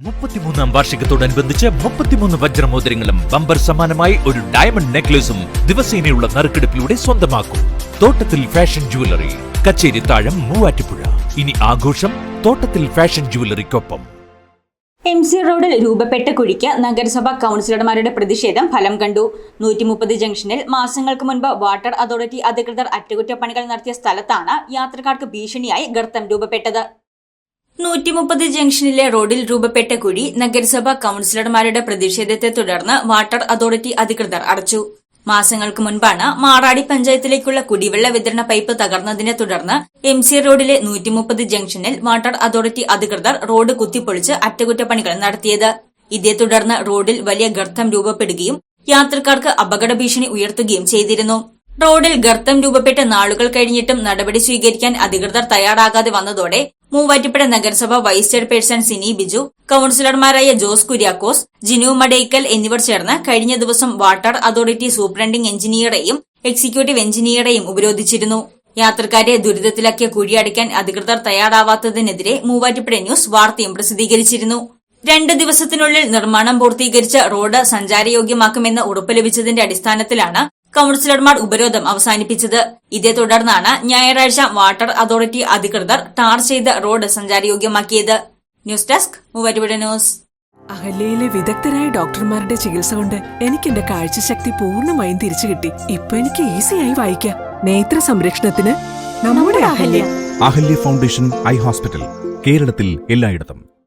മുപ്പത്തിമൂന്നാം വാർഷികത്തോടനുബന്ധിച്ച് മുപ്പത്തിമൂന്ന് വജ്രമോതിരങ്ങളും ബമ്പർ സമാനമായി ഒരു ഡയമണ്ട് നെക്ലേസും ദിവസേനയുള്ള നറുക്കെടുപ്പിലൂടെ സ്വന്തമാക്കും. തോട്ടത്തിൽ ഫാഷൻ ജുവലറി കച്ചേരി താഴം മൂവാറ്റുപുഴ. ഇനി ആഘോഷം തോട്ടത്തിൽ ഫാഷൻ ജുവലറിക്കൊപ്പം എം സി റോഡിൽ രൂപപ്പെട്ട കുഴിക്ക് നഗരസഭാ കൗൺസിലർമാരുടെ പ്രതിഷേധം ഫലം കണ്ടു. നൂറ്റി മുപ്പത് ജംഗ്ഷനിൽ മാസങ്ങൾക്ക് മുൻപ് വാട്ടർ അതോറിറ്റി അധികൃതർ അറ്റകുറ്റപ്പണികൾ നടത്തിയ സ്ഥലത്താണ് യാത്രക്കാർക്ക് ഭീഷണിയായി ഗർത്തം രൂപപ്പെട്ടത്. നൂറ്റി മുപ്പത് ജംഗ്ഷനിലെ റോഡിൽ രൂപപ്പെട്ട കുഴി നഗരസഭാ കൌൺസിലർമാരുടെ പ്രതിഷേധത്തെ തുടർന്ന് വാട്ടർ അതോറിറ്റി അധികൃതർ അടച്ചു. മാസങ്ങൾക്ക് മുൻപാണ് മാറാടി പഞ്ചായത്തിലേക്കുള്ള കുടിവെള്ള വിതരണ പൈപ്പ് തകർന്നതിനെ തുടർന്ന് എം സി റോഡിലെ നൂറ്റി മുപ്പത് ജംഗ്ഷനിൽ വാട്ടർ അതോറിറ്റി അധികൃതർ റോഡ് കുത്തിപ്പൊളിച്ച് അറ്റകുറ്റപ്പണികൾ നടത്തിയത്. ഇതേ തുടർന്ന് റോഡിൽ വലിയ ഗർത്തം രൂപപ്പെടുകയും യാത്രക്കാർക്ക് അപകട ഭീഷണി ഉയർത്തുകയും ചെയ്തിരുന്നു. റോഡിൽ ഗർത്തം രൂപപ്പെട്ട നാളുകൾ കഴിഞ്ഞിട്ടും നടപടി സ്വീകരിക്കാൻ അധികൃതർ തയ്യാറാകാതെ വന്നതോടെ മൂവാറ്റുപുഴ നഗരസഭ വൈസ് ചെയർപേഴ്സൺ സിനി ബിജു കൌൺസിലർമാരായ ജോസ് കുര്യാക്കോസ് ജിനു മഡേക്കൽ എന്നിവർ ചേർന്ന് കഴിഞ്ഞ ദിവസം വാട്ടർ അതോറിറ്റി സൂപ്രണ്ടിംഗ് എഞ്ചിനീയറെയും എക്സിക്യൂട്ടീവ് എഞ്ചിനീയറെയും ഉപരോധിച്ചിരുന്നു. യാത്രക്കാരെ ദുരിതത്തിലാക്കിയ കുഴിയടയ്ക്കാൻ അധികൃതർ തയ്യാറാവാത്തതിനെതിരെ മൂവാറ്റുപുഴ ന്യൂസ് വാർത്തയും പ്രസിദ്ധീകരിച്ചിരുന്നു. രണ്ട് ദിവസത്തിനുള്ളിൽ നിർമ്മാണം പൂർത്തീകരിച്ച് റോഡ് സഞ്ചാരയോഗ്യമാക്കുമെന്ന് ഉറപ്പ് ലഭിച്ചതിന്റെ അടിസ്ഥാനത്തിലാണ് കൌൺസിലർമാർ ഉപരോധം അവസാനിപ്പിച്ചത്. ഇതേ തുടർന്നാണ് ഞായറാഴ്ച വാട്ടർ അതോറിറ്റി അധികൃതർ ടാർ ചെയ്ത road സഞ്ചാരയോഗ്യമാക്കിയത്. News desk Muvattupuzha news. അഹല്യയിലെ വിദഗ്ധരായ ഡോക്ടർമാരുടെ ചികിത്സ കൊണ്ട് എനിക്ക് എന്റെ കാഴ്ചശക്തി പൂർണമായും തിരിച്ചു കിട്ടി. ഇപ്പൊ എനിക്ക് ഈസിയായി വായിക്കാം. നേത്ര സംരക്ഷണത്തിന് നമ്മുടെ Ahalya. Ahalya foundation eye hospital കേരളത്തിൽ എല്ലായിടത്തും.